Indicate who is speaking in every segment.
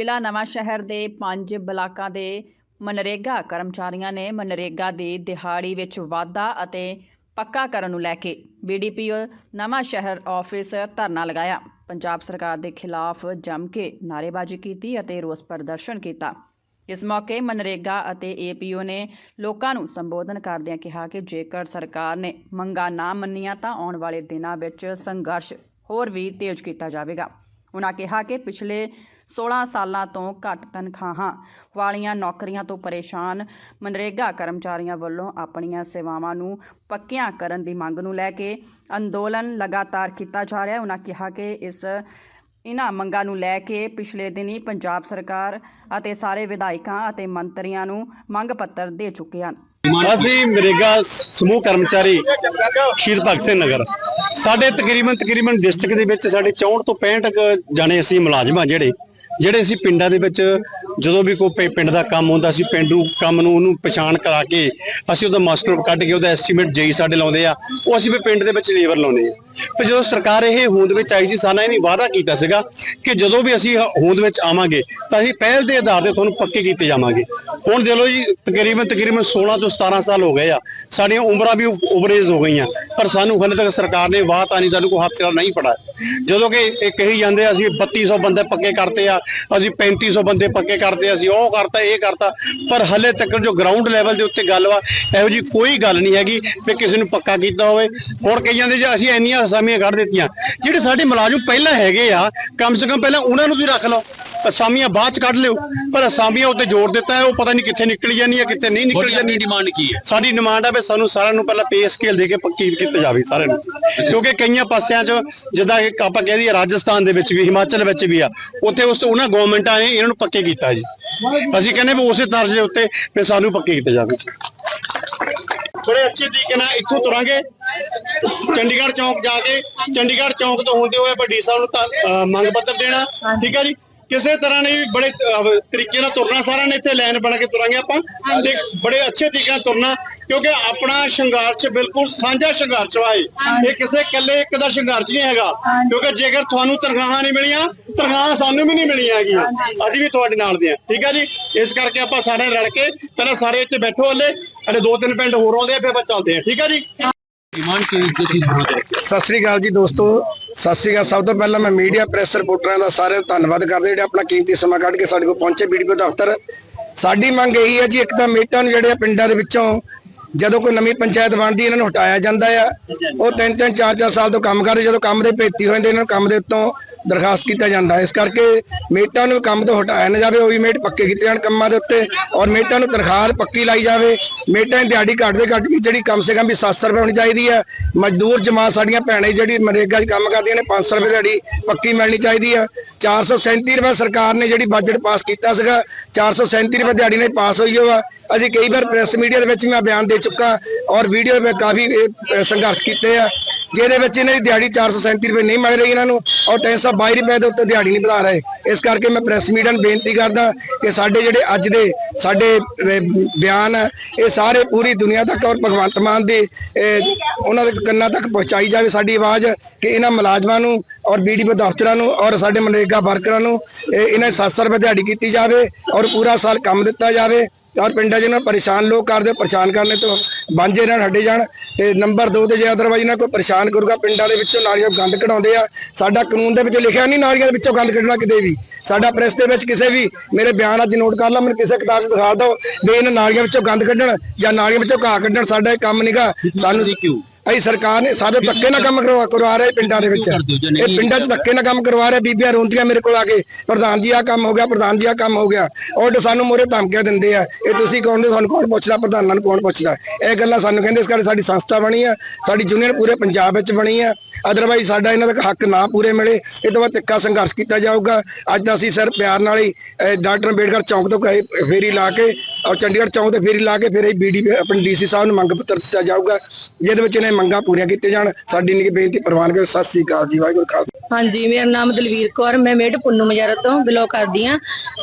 Speaker 1: ਜ਼ਿਲ੍ਹਾ ਨਵਾਂ ਸ਼ਹਿਰ ਦੇ ਪੰਜ ਬਲਾਕਾਂ ਦੇ ਮਨਰੇਗਾ ਕਰਮਚਾਰੀਆਂ ਨੇ ਮਨਰੇਗਾ ਦੀ ਦਿਹਾੜੀ ਵਿੱਚ ਵਾਧਾ ਅਤੇ ਪੱਕਾ ਕਰਨ ਨੂੰ ਲੈ ਕੇ ਬੀਡੀਪੀਓ ਨਵਾਂ ਸ਼ਹਿਰ ਆਫਿਸ ਧਰਨਾ ਲਗਾਇਆ। ਪੰਜਾਬ ਸਰਕਾਰ ਦੇ ਖਿਲਾਫ ਜੰਮ ਕੇ ਨਾਅਰੇਬਾਜ਼ੀ ਕੀਤੀ ਅਤੇ ਰੋਸ ਪ੍ਰਦਰਸ਼ਨ ਕੀਤਾ। ਇਸ ਮੌਕੇ ਮਨਰੇਗਾ ਅਤੇ ਏਪੀਓ ਨੇ ਲੋਕਾਂ ਨੂੰ ਸੰਬੋਧਨ ਕਰਦਿਆਂ ਕਿਹਾ ਕਿ ਜੇਕਰ ਸਰਕਾਰ ਨੇ ਮੰਗਾਂ ਨਾ ਮੰਨੀਆਂ ਤਾਂ ਆਉਣ ਵਾਲੇ ਦਿਨਾਂ ਵਿੱਚ ਸੰਘਰਸ਼ ਹੋਰ ਵੀ ਤੇਜ਼ ਕੀਤਾ ਜਾਵੇਗਾ। ਉਨ੍ਹਾਂ ਕਿਹਾ ਕਿ ਪਿਛਲੇ 16 ਸਾਲਾਂ ਤੋਂ ਘੱਟ ਤਨਖਾਹਾਂ। ਵਾਲੀਆਂ ਨੌਕਰੀਆਂ ਤੋਂ ਪਰੇਸ਼ਾਨ ਮਨਰੇਗਾ ਕਰਮਚਾਰੀਆਂ ਵੱਲੋਂ ਆਪਣੀਆਂ ਸੇਵਾਵਾਂ ਨੂੰ ਪੱਕੀਆਂ ਕਰਨ ਦੀ ਮੰਗ ਨੂੰ ਲੈ ਕੇ ਅੰਦੋਲਨ ਲਗਾਤਾਰ ਕੀਤਾ ਜਾ ਰਿਹਾ ਹੈ। ਉਨ੍ਹਾਂ ਕਿਹਾ ਕਿ ਇਸ ਇਨ੍ਹਾਂ ਮੰਗਾਂ ਨੂੰ ਲੈ ਕੇ ਪਿਛਲੇ ਦਿਨੀ ਪੰਜਾਬ ਸਰਕਾਰ ਅਤੇ ਸਾਰੇ ਵਿਧਾਇਕਾਂ ਅਤੇ ਮੰਤਰੀਆਂ ਨੂੰ ਮੰਗ ਪੱਤਰ ਦੇ ਚੁੱਕੇ ਹਨ।
Speaker 2: ਅਸੀਂ ਨਰੇਗਾ ਸਮੂਹ ਕਰਮਚਾਰੀ ਸ਼ਹੀਦ ਭਗਤ ਸਿੰਘ ਨਗਰ। ਸਾਡੇ ਤਕਰੀਬਨ ਤਕਰੀਬਨ ਡਿਸਟ੍ਰਿਕਟ ਦੇ ਵਿੱਚ ਸਾਡੇ 64 ਤੋਂ 65 ਕੁ ਜਾਣੇ ਅਸੀਂ ਮੁਲਾਜ਼ਮ ਆ ਜਿਹੜੇ। ਜਿਹੜੇ ਅਸੀਂ ਪਿੰਡਾਂ ਦੇ ਵਿੱਚ ਜਦੋਂ ਵੀ ਕੋਈ ਪਿ- ਪਿੰਡ ਦਾ ਕੰਮ ਹੁੰਦਾ ਸੀ ਪਿੰਡੂ ਕੰਮ ਨੂੰ ਉਹਨੂੰ ਪਛਾਣ ਕਰਾ ਕੇ ਅਸੀਂ ਉਹਦਾ ਮਾਸਟਰ ਕੱਢ ਕੇ ਉਹਦਾ ਐਸਟੀਮੇਟ ਜਈ ਸਾਡੇ ਲਾਉਂਦੇ ਆ ਉਹ ਅਸੀਂ ਵੀ ਪਿੰਡ ਦੇ ਵਿੱਚ ਲੇਬਰ ਲਾਉਂਦੇ ਆ। ਪਰ ਜਦੋਂ ਸਰਕਾਰ ਇਹ ਹੋਂਦ ਵਿੱਚ ਆਈ ਸੀ ਸਾਨਾ ਇਹਨੇ ਵਾਅਦਾ ਕੀਤਾ ਸੀਗਾ ਕਿ ਜਦੋਂ ਵੀ ਅਸੀਂ ਹੋਂਦ ਵਿੱਚ ਆਵਾਂਗੇ ਤਾਂ ਅਸੀਂ ਪਹਿਲ ਦੇ ਆਧਾਰ ਤੇ ਤੁਹਾਨੂੰ ਪੱਕੇ ਕੀਤੇ ਜਾਵਾਂਗੇ। ਹੁਣ ਦੇ ਲੋ ਜੀ ਤਕਰੀਬਨ ਤਕਰੀਬਨ 16 ਤੋਂ 17 ਸਾਲ ਹੋ ਗਏ ਆ ਸਾਡੀਆਂ ਉਮਰਾਂ ਵੀ ਓਵਰੇਜ ਹੋ ਗਈਆਂ ਪਰ ਸਾਨੂੰ ਹਾਲੇ ਤੱਕ ਸਰਕਾਰ ਨੇ ਵਾਅਦਾ ਨਹੀਂ ਸਾਨੂੰ ਕੋਈ ਹੱਥ ਚਲਾ ਨਹੀਂ ਪੜਾ ਜਦੋਂ ਕਿ ਇਹ ਕਹੀ ਜਾਂਦੇ ਆ, ਅਸੀਂ 3200 ਬੰਦੇ ਪੱਕੇ ਕਰਤੇ ਆ ਅਸੀਂ 3500 ਬੰਦੇ ਪੱਕੇ ਕਰਦੇ ਅਸੀਂ ਉਹ ਕਰਤਾ, ਇਹ ਕਰਤਾ। ਪਰ ਹਲੇ ਤੱਕ ਜੋ ਗਰਾਊਂਡ ਲੈਵਲ ਦੇ ਉੱਤੇ ਗੱਲ ਵਾ, ਇਹੋ ਜੀ ਕੋਈ ਗੱਲ ਨਹੀਂ ਹੈਗੀ ਕਿ ਕਿਸੇ ਨੂੰ ਪੱਕਾ ਕੀਤਾ ਹੋਵੇ। ਹੁਣ ਕਹੀ ਜਾਂਦੇ ਜੇ ਅਸੀਂ ਇੰਨੀਆਂ ਅਸਾਮੀਆਂ ਕੱਢ ਦਿੱਤੀਆਂ, ਜਿਹੜੇ ਸਾਡੇ ਮੁਲਾਜ਼ਮ ਪਹਿਲਾਂ ਹੈਗੇ ਆ, ਕਮ ਸੇ ਕਮ ਪਹਿਲਾਂ ਉਹਨਾਂ ਨੂੰ ਵੀ ਰੱਖ ਲਓ। ਅਸਾਮੀਆਂ ਬਾਅਦ ਚ ਕੱਢ ਲਿਓ। ਪਰ ਅਸਾਮੀਆਂ ਉੱਤੇ ਜ਼ੋਰ ਦਿੱਤਾ ਹੈ ਉਹ ਪਤਾ ਨਹੀਂ ਕਿੱਥੇ ਨਿਕਲ ਜਾਣੀ ਹੈ ਕਿੱਥੇ ਨਹੀਂ ਨਿਕਲ ਜਾਣੀ
Speaker 3: ਡਿਮਾਂਡ ਕੀ ਹੈ?
Speaker 2: ਸਾਡੀ ਡਿਮਾਂਡ ਆ ਵੀ ਸਾਨੂੰ ਸਾਰਿਆਂ ਨੂੰ ਪਹਿਲਾਂ ਪੇ ਸਕੇਲ ਦੇ ਕੇ ਪੱਕੀ ਕੀਤਾ ਜਾਵੇ ਸਾਰਿਆਂ ਨੂੰ। ਕਿਉਂਕਿ ਕਈਆਂ ਪਾਸਿਆਂ 'ਚ ਜਿੱਦਾਂ ਕਿ ਆਪਾਂ ਕਹਿ ਦਈਏ ਰਾਜਸਥਾਨ ਦੇ ਵਿੱਚ ਵੀ ਹਿਮਾਚਲ ਵਿੱਚ ਵੀ ਆ ਉੱਥੇ ਉਸ ਉਹਨਾਂ ਗਵਰਨਮੈਂਟਾਂ ਨੇ ਇਹਨਾਂ ਨੂੰ ਪੱਕੇ ਕੀਤਾ ਜੀ। ਅਸੀਂ ਕਹਿੰਦੇ ਵੀ ਉਸੇ ਤਰਜ਼ ਦੇ ਉੱਤੇ ਵੀ ਸਾਨੂੰ ਪੱਕੇ ਕੀਤਾ ਜਾਵੇ। ਬੜੇ ਅੱਛੇ ਤਰੀਕੇ ਨਾਲ ਇੱਥੋਂ ਤੁਰਾਂਗੇ। ਚੰਡੀਗੜ੍ਹ ਚੌਂਕ ਜਾ ਕੇ ਚੰਡੀਗੜ੍ਹ ਚੌਂਕ ਤੋਂ ਹੁੰਦੇ ਹੋਏ ਵੱਡੀ ਸਾਹਿਬ ਨੂੰ ਮੰਗ ਪੱਤਰ ਦੇਣਾ। ਠੀਕ ਹੈ ਜੀ? ਕਿਸੇ ਤਰ੍ਹਾਂ ਨੇ ਵੀ ਬੜੇ ਤਰੀਕੇ ਨਾਲ ਤੁਰਨਾ ਸਾਰਿਆਂ ਨੇ ਇੱਥੇ ਲਾਈਨ ਬਣਾ ਕੇ ਤੁਰਾਂਗੇ ਆਪਾਂ। ਤੇ ਬੜੇ ਅੱਛੇ ਤਰੀਕੇ ਨਾਲ ਤੁਰਨਾ ਕਿਉਂਕਿ ਆਪਣਾ ਸੰਘਰਸ਼ ਬਿਲਕੁਲ ਸਾਂਝਾ ਸੰਘਰਸ਼ ਵਾ ਇਹ ਇਹ ਕਿਸੇ ਇਕੱਲੇ ਇੱਕ ਦਾ ਸੰਘਰਸ਼ ਨਹੀਂ ਹੈਗਾ। ਕਿਉਂਕਿ ਜੇਕਰ ਤੁਹਾਨੂੰ ਤਨਖਾਹਾਂ ਨਹੀਂ ਮਿਲੀਆਂ ਤਨਖਾਹਾਂ ਸਾਨੂੰ ਵੀ ਨਹੀਂ ਮਿਲੀਆਂ ਹੈਗੀਆਂ। ਅਸੀਂ ਵੀ ਤੁਹਾਡੇ ਨਾਲ ਦੇ ਆ ਠੀਕ ਹੈ ਜੀ? ਇਸ ਕਰਕੇ ਆਪਾਂ ਸਾਰੇ ਰਲ ਕੇ ਪਹਿਲਾਂ ਸਾਰੇ ਇੱਥੇ ਬੈਠੋ ਹਲੇ। ਅਲੇ ਦੋ ਤਿੰਨ ਪਿੰਡ ਹੋਰ ਆਉਂਦੇ ਆ ਫਿਰ ਆਪਾਂ ਚੱਲਦੇ ਆ ਠੀਕ ਹੈ ਜੀ?
Speaker 3: ਡਿਮਾਂਡ ਕੀ ਜੋ ਤੁਸੀਂ ਬਣਾ ਦੇ
Speaker 4: ਸਤਿ ਸ੍ਰੀ ਅਕਾਲ ਜੀ ਦੋਸਤੋ। ਸਤਿ ਸ੍ਰੀ ਅਕਾਲ। ਸਭ ਤੋਂ ਪਹਿਲਾਂ ਮੈਂ ਮੀਡੀਆ, ਪ੍ਰੈਸ ਰਿਪੋਰਟਰਾਂ ਦਾ ਸਾਰਿਆਂ ਦਾ ਧੰਨਵਾਦ ਕਰਦਾ, ਜਿਹੜੇ ਆਪਣਾ ਕੀਮਤੀ ਸਮਾਂ ਕੱਢ ਕੇ ਸਾਡੇ ਕੋਲ ਪਹੁੰਚੇ ਵੀਡੀਓ ਦਫ਼ਤਰ। ਸਾਡੀ ਮੰਗ ਇਹੀ ਹੈ ਜੀ, ਇੱਕ ਤਾਂ ਮੀਟਾਂ ਨੂੰ ਜਿਹੜੇ ਪਿੰਡਾਂ ਦੇ ਵਿੱਚੋਂ ਜਦੋਂ ਕੋਈ ਨਵੀਂ ਪੰਚਾਇਤ ਬਣਦੀ, ਇਹਨਾਂ ਨੂੰ ਹਟਾਇਆ ਜਾਂਦਾ ਆ। ਉਹ ਤਿੰਨ ਤਿੰਨ ਚਾਰ ਚਾਰ ਸਾਲ ਤੋਂ ਕੰਮ ਕਰਦੇ, ਜਦੋਂ ਕੰਮ ਦੇ ਭੇਤੀ ਹੋ ਜਾਂਦੇ ਇਹਨਾਂ ਨੂੰ ਕੰਮ ਦੇ ਉੱਤੋਂ ਦਰਖਾਸਤ ਕੀਤਾ ਜਾਂਦਾ ਹੈ। ਇਸ ਕਰਕੇ ਮੇਟਾਂ ਨੂੰ ਕੰਮ ਤੋਂ ਹਟਾਇਆ ਨਾ ਜਾਵੇ ਉਹ ਵੀ ਮੇਟ ਪੱਕੇ ਕੀਤੇ ਜਾਣ ਕੰਮਾਂ ਦੇ ਉੱਤੇ ਔਰ ਮੇਟਾਂ ਨੂੰ ਤਨਖਾਹ ਪੱਕੀ ਲਾਈ ਜਾਵੇ। ਮੇਟਾਂ ਦੀ ਦਿਹਾੜੀ ਘੱਟ ਦੇ ਘੱਟ ਵੀ ਜਿਹੜੀ ਕਮ ਸੇ ਕਮ ਵੀ 700 ਰੁਪਏ ਹੋਣੀ ਚਾਹੀਦੀ ਹੈ। ਮਜ਼ਦੂਰ ਜਮਾਤ ਸਾਡੀਆਂ ਭੈਣੇ ਜਿਹੜੀ ਮਨਰੇਗਾ 'ਚ ਕੰਮ ਕਰਦੀਆਂ ਨੇ 500 ਰੁਪਏ ਦਿਹਾੜੀ ਪੱਕੀ ਮਿਲਣੀ ਚਾਹੀਦੀ ਹੈ। 437 ਰੁਪਏ ਸਰਕਾਰ ਨੇ ਜਿਹੜੀ ਬਜਟ ਪਾਸ ਕੀਤਾ ਸੀਗਾ 437 ਰੁਪਏ ਦਿਹਾੜੀ ਨਾਲ ਪਾਸ ਹੋਈ ਹੋਆ। ਅਸੀਂ ਕਈ ਵਾਰ ਪ੍ਰੈਸ ਮੀਡੀਆ ਦੇ ਵਿੱਚ ਮੈਂ ਬਿਆਨ ਦੇ ਚੁੱਕਾ ਔਰ ਵੀਡੀਓ ਵਿੱਚ ਕਾਫੀ ਇਹ, ਸੰਘਰਸ਼ ਕੀਤੇ ਆ। ਜਿਹਦੇ ਵਿੱਚ ਇਹਨਾਂ ਦੀ ਦਿਹਾੜੀ 437 ਰੁਪਏ ਨਹੀਂ ਮਿਲ ਰਹੀ ਇਹਨਾਂ ਨੂੰ ਔਰ 322 ਰੁਪਏ ਦੇ ਉੱਤੇ ਦਿਹਾੜੀ ਨਹੀਂ ਵਧਾ ਰਹੇ। ਇਸ ਕਰਕੇ ਮੈਂ ਪ੍ਰੈਸ ਮੀਡੀਆ ਨੂੰ ਬੇਨਤੀ ਕਰਦਾ ਕਿ ਸਾਡੇ ਜਿਹੜੇ ਅੱਜ ਦੇ ਸਾਡੇ ਬਿਆਨ ਆ, ਇਹ ਸਾਰੇ ਪੂਰੀ ਦੁਨੀਆ ਤੱਕ ਔਰ ਭਗਵੰਤ ਮਾਨ ਦੇ ਉਹਨਾਂ ਦੇ ਕੰਨਾਂ ਤੱਕ ਪਹੁੰਚਾਈ ਜਾਵੇ ਸਾਡੀ ਆਵਾਜ਼ ਕਿ ਇਹਨਾਂ ਮੁਲਾਜ਼ਮਾਂ ਨੂੰ ਔਰ ਬੀਡੀਪੀ ਦਫ਼ਤਰਾਂ ਨੂੰ ਔਰ ਸਾਡੇ ਮਨਰੇਗਾ ਵਰਕਰਾਂ ਨੂੰ, ਇਹ- ਇਹਨਾਂ 700 ਰੁਪਏ ਦਿਹਾੜੀ ਕੀਤੀ ਜਾਵੇ ਔਰ ਪੂਰਾ ਸਾਲ ਕੰਮ ਦਿੱਤਾ ਜਾਵੇ। ਔਰ ਪਿੰਡਾਂ 'ਚ ਇਹਨਾਂ ਪਰੇਸ਼ਾਨ ਲੋਕ ਕਰਦੇ ਪਰੇਸ਼ਾਨ ਕਰਨੇ ਤੋਂ ਵਾਂਝੇ ਰਹਿਣ ਹਟੇ ਜਾਣ। ਤੇ ਨੰਬਰ 2 ਤੇ ਜੇ ਅਦਰਵਾਈਜ਼ ਇਹਨਾਂ ਕੋਈ ਪਰੇਸ਼ਾਨ ਕਰੂਗਾ ਪਿੰਡਾਂ ਦੇ ਵਿੱਚੋਂ ਨਾਲੀਆਂ ਗੰਦ ਕਢਾਉਂਦੇ ਆ। ਸਾਡਾ ਕਾਨੂੰਨ ਦੇ ਵਿੱਚ ਲਿਖਿਆ ਨਹੀਂ ਨਾਲੀਆਂ ਦੇ ਵਿੱਚੋਂ ਗੰਦ ਕੱਢਣਾ ਕਿਤੇ ਵੀ। ਸਾਡਾ ਪ੍ਰੈਸ ਦੇ ਵਿੱਚ ਕਿਸੇ ਵੀ ਮੇਰੇ ਬਿਆਨ ਅੱਜ ਨੋਟ ਕਰ ਲਾ ਮੈਨੂੰ ਕਿਸੇ ਕਿਤਾਬ 'ਚ ਦਿਖਾ ਦਿਓ ਵੀ ਇਹਨਾਂ ਨਾਲੀਆਂ ਵਿੱਚੋਂ ਗੰਦ ਕੱਢਣ ਜਾਂ ਨਾਲੀਆਂ ਵਿੱਚੋਂ ਘਾਹ ਕੱਢਣ ਸਾਡਾ ਇਹ ਕੰਮ ਨਹੀਂਗਾ ਸਾਨੂੰ
Speaker 3: ਕਿਉਂ?
Speaker 4: ਅਸੀਂ ਸਰਕਾਰ ਨੇ ਸਾਡੇ ਧੱਕੇ ਨਾਲ ਕੰਮ ਕਰਵਾ ਕਰਵਾ ਰਹੇ ਪਿੰਡਾਂ ਦੇ ਵਿੱਚ। ਇਹ ਪਿੰਡਾਂ 'ਚ ਧੱਕੇ ਨਾਲ ਕੰਮ ਕਰਵਾ ਰਹੇ ਬੀਬੀਆਂ ਰੋਂਦੀਆਂ ਮੇਰੇ ਕੋਲ ਆ ਕੇ ਪ੍ਰਧਾਨ ਜੀ ਆ ਕੰਮ ਹੋ ਗਿਆ ਪ੍ਰਧਾਨ ਜੀ ਆ ਕੰਮ ਹੋ ਗਿਆ। ਔਰ ਸਾਨੂੰ ਮੋਰੇ ਧਮਕੀਆਂ ਦਿੰਦੇ ਆ ਇਹ ਤੁਸੀਂ ਕੌਣ ਦੇ ਤੁਹਾਨੂੰ ਕੌਣ ਪੁੱਛਦਾ? ਪ੍ਰਧਾਨਾਂ ਨੂੰ ਕੌਣ ਪੁੱਛਦਾ? ਇਹ ਗੱਲਾਂ ਸਾਨੂੰ ਕਹਿੰਦੇ ਇਸ ਕਰਕੇ ਸਾਡੀ ਸੰਸਥਾ ਬਣੀ ਆ ਸਾਡੀ ਯੂਨੀਅਨ ਪੂਰੇ ਪੰਜਾਬ ਵਿੱਚ ਬਣੀ ਆ। ਅਦਰਵਾਈਜ਼ ਸਾਡਾ ਇਹਨਾਂ ਦਾ ਹੱਕ ਨਾ ਪੂਰੇ ਮਿਲੇ। ਇਹ ਤੋਂ ਬਾਅਦ ਤਿੱਖਾ ਸੰਘਰਸ਼ ਕੀਤਾ ਜਾਊਗਾ। ਅੱਜ ਤਾਂ ਅਸੀਂ ਸਰ ਪਿਆਰ ਨਾਲ ਹੀ ਡਾਕਟਰ ਅੰਬੇਡਕਰ ਚੌਂਕ ਤੋਂ ਫੇਰੀ ਲਾ ਕੇ ਔਰ ਚੰਡੀਗੜ੍ਹ ਚੌਂਕ ਤੇ ਫੇਰੀ ਲਾ ਕੇ ਫਿਰ ਇਹ ਬੀਡੀ ਆਪਣੇ ਡੀਸੀ ਸਾਹਿਬ ਨੂੰ ਮੰਗ ਪੱਤਰ ਦਿੱਤਾ ਜਾਊਗਾ ਜਿਹਦੇ ਵਿੱਚ ਇਹਨਾਂ ਮੰਗਾਂ ਪੂਰੀਆਂ ਕੀਤੀਆਂ ਜਾਣ। ਸਾਡੀ ਨਿੱਕੀ ਬੇਨਤੀ ਪ੍ਰਵਾਨ ਕਰੋ ਸਤਿ ਸ੍ਰੀ ਅਕਾਲ ਜੀ, ਵਾਹਿਗੁਰੂ ਖਾਲਸਾ।
Speaker 5: ਹਾਂਜੀ, ਮੇਰਾ ਨਾਮ ਦਲਵੀਰ ਕੌਰ, ਮੈਂ ਮੇਡ ਪੁੰਨੂ ਮਜਾਰਾ ਤੋਂ ਬਿਲੋਂਗ ਕਰਦੀ ਆ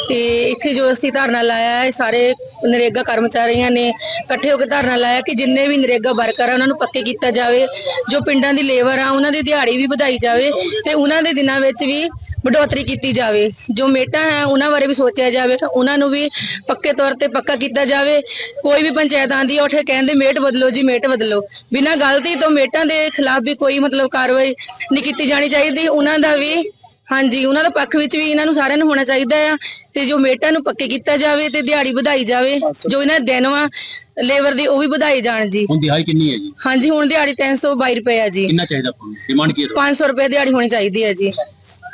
Speaker 5: ਤੇ ਇੱਥੇ ਜੋ ਅਸੀਂ ਧਰਨਾ ਲਾਇਆ ਹੈ, ਸਾਰੇ ਨਰੇਗਾ ਕਰਮਚਾਰੀਆਂ ਨੇ ਇਕੱਠੇ ਹੋ ਕੇ ਧਰਨਾ ਲਾਇਆ ਕਿ ਜਿੰਨੇ ਵੀ ਨਰੇਗਾ ਵਰਕਰ ਆ, ਉਹਨਾਂ ਨੂੰ ਪੱਕੇ ਕੀਤਾ ਜਾਵੇ। ਜੋ ਪਿੰਡਾਂ ਦੀ ਲੇਬਰ ਆ, ਉਹਨਾਂ ਦੀ ਦਿਹਾੜੀ ਵੀ ਵਧਾਈ ਜਾਵੇ ਤੇ ਉਹਨਾਂ ਦੇ ਦਿਨਾਂ ਵਿੱਚ ਵੀ ਵਡੋਤਰੀ ਕੀਤੀ ਜਾਵੇ। ਜੋ ਮੇਟਾਂ ਹੈ ਉਹਨਾਂ ਬਾਰੇ ਵੀ ਸੋਚਿਆ ਜਾਵੇ ਉਹਨਾਂ ਨੂੰ ਵੀ ਪੱਕੇ ਤੌਰ ਤੇ ਪੱਕਾ ਕੀਤਾ ਜਾਵੇ। ਕੋਈ ਵੀ ਪੰਚਾਇਤ ਆਂਦੀ ਉੱਥੇ ਕਹਿੰਦੇ ਮੇਟ ਬਦਲੋ ਜੀ ਮੇਟ ਬਦਲੋ। ਬਿਨਾਂ ਗਲਤੀ ਤੋਂ ਮੇਟਾਂ ਦੇ ਖਿਲਾਫ ਵੀ ਕੋਈ ਮਤਲਬ ਕਾਰਵਾਈ ਨਹੀਂ ਕੀਤੀ ਜਾਣੀ ਚਾਹੀਦੀ। ਉਹਨਾਂ ਦਾ ਵੀ ਹਾਂਜੀ ਉਹਨਾਂ ਦਾ ਪੱਖ ਵਿੱਚ ਵੀ ਇਹਨਾਂ ਨੂੰ ਸਾਰਿਆਂ ਨੂੰ ਹੋਣਾ ਚਾਹੀਦਾ ਆ। ਤੇ ਜੋ ਮੇਟਾਂ ਨੂੰ ਪੱਕੇ ਕੀਤਾ ਜਾਵੇ ਤੇ ਦਿਹਾੜੀ ਵਧਾਈ ਜਾਵੇ ਜੋ ਇਹਨਾਂ ਦਿਨ ਵਾ ਲੇਬਰ ਦੀ ਉਹ ਵੀ ਵਧਾਈ ਜਾਣ ਜੀ।
Speaker 6: ਹੁਣ ਦਿਹਾਈ ਕਿੰਨੀ ਹੈ ਜੀ?
Speaker 5: ਹਾਂਜੀ ਹੁਣ ਦਿਹਾੜੀ 322 ਰੁਪਏ ਆ ਜੀ।
Speaker 6: ਕਿੰਨਾ ਚਾਹੀਦਾ ਤੁਹਾਨੂੰ? ਡਿਮਾਂਡ ਕੀ ਹੈ ਤੁਹਾਡੀ?
Speaker 5: 500 ਰੁਪਏ ਦਿਹਾੜੀ ਹੋਣੀ ਚਾਹੀਦੀ ਹੈ ਜੀ।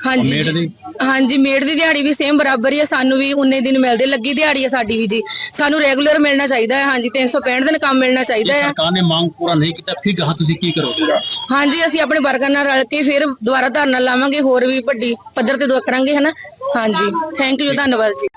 Speaker 5: ਹਾਂਜੀ
Speaker 6: ਦੀ?
Speaker 5: ਹਾਂਜੀ ਮੇਡ ਦੀ ਦਿਹਾੜੀ ਵੀ ਸੇਮ ਬਰਾਬਰ ਹੀ ਆ ਸਾਨੂੰ ਵੀ ਉਨੇ ਦਿਨ ਮਿਲਦੇ ਲੱਗੀ ਦਿਹਾੜੀ ਆ ਸਾਡੀ ਵੀ ਜੀ। ਸਾਨੂੰ ਰੈਗੂਲਰ ਮਿਲਣਾ ਚਾਹੀਦਾ ਹੈ ਹਾਂਜੀ 365 ਦਿਨ ਕੰਮ ਮਿਲਣਾ ਚਾਹੀਦਾ ਹੈ।
Speaker 6: ਸਰਕਾਰ ਨੇ ਮੰਗ ਪੂਰਾ ਨਹੀਂ ਕੀਤਾ ਫਿਰ ਗਾਹ ਤੁਸੀਂ ਕੀ ਕਰੋਗੇ?
Speaker 5: ਹਾਂਜੀ ਅਸੀਂ ਆਪਣੇ ਵਰਕਰ ਨਾਲ ਰਲ ਕੇ ਫਿਰ ਦੁਬਾਰਾ ਧਰਨਾ ਲਾਵਾਂਗੇ ਹੋਰ ਵੀ ਵੱਡੀ ਪੱਧਰ ਤੇ ਦੁਆ ਕਰਾਂਗੇ ਹਨਾ? ਹਾਂਜੀ ਥੈਂਕ ਯੂ ਧੰਨਵਾਦ ਜੀ।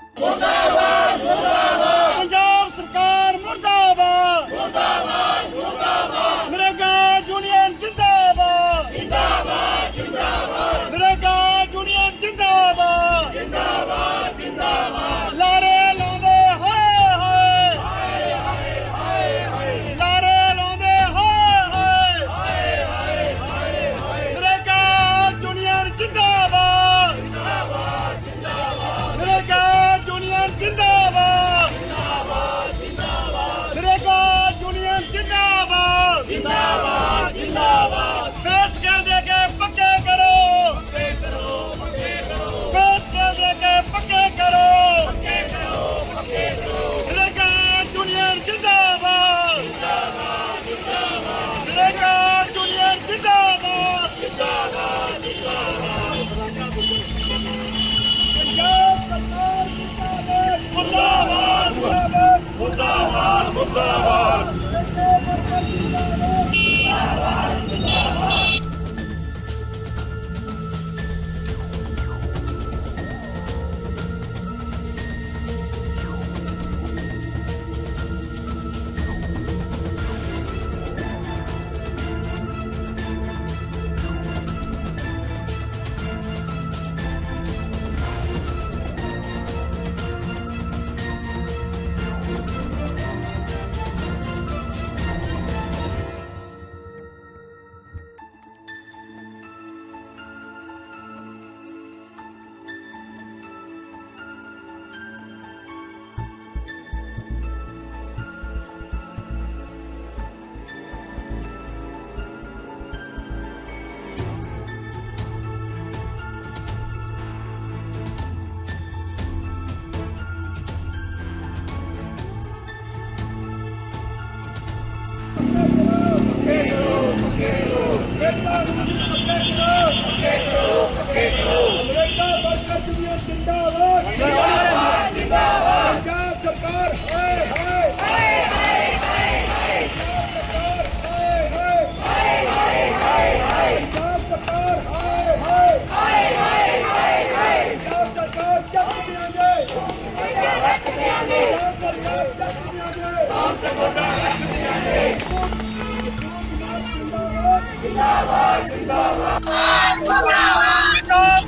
Speaker 2: ਸਰਕਾਰ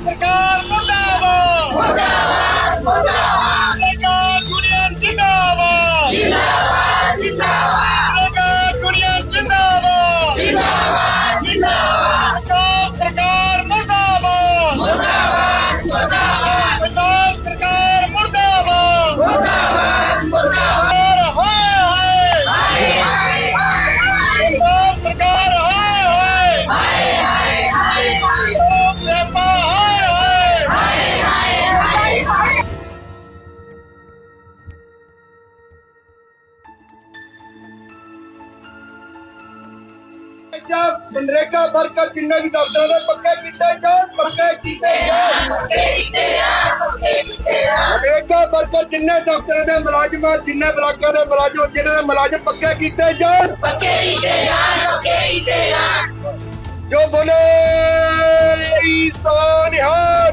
Speaker 2: ਮੁੰਡਾਵਾ ਮੁੰਡਾਵਾ ਮੁੰਡਾਵਾ
Speaker 4: ਪੰਜਾਬ ਮਨਰੇਗਾ ਵਰਕਰ ਜਿੰਨੇ ਵੀ ਦਫ਼ਤਰਾਂ ਦੇ ਪੱਕੇ ਕੀਤੇ ਜਾਣ ਪੱਕੇ ਕੀਤੇ ਜਾਣ ਪੱਕੇ ਕੀਤੇ ਜਾਣ ਪੱਕੇ ਕੀਤੇ ਜਾਣ ਮਨਰੇਗਾ ਵਰਕਰ ਜਿੰਨੇ ਦਫ਼ਤਰਾਂ ਦੇ ਮੁਲਾਜ਼ਮਾਂ ਜਿੰਨੇ ਬਲਾਕਾਂ ਦੇ ਮੁਲਾਜ਼ਮ ਜਿਨ੍ਹਾਂ ਦੇ ਮੁਲਾਜ਼ਮ ਪੱਕੇ ਕੀਤੇ ਜਾਣ ਪੱਕੇ ਕੀਤੇ ਜਾਣ ਪੱਕੇ ਕੀਤੇ ਜਾਣ ਜੋ ਬੋਲੇ ਸੋਨਿਹਾਰ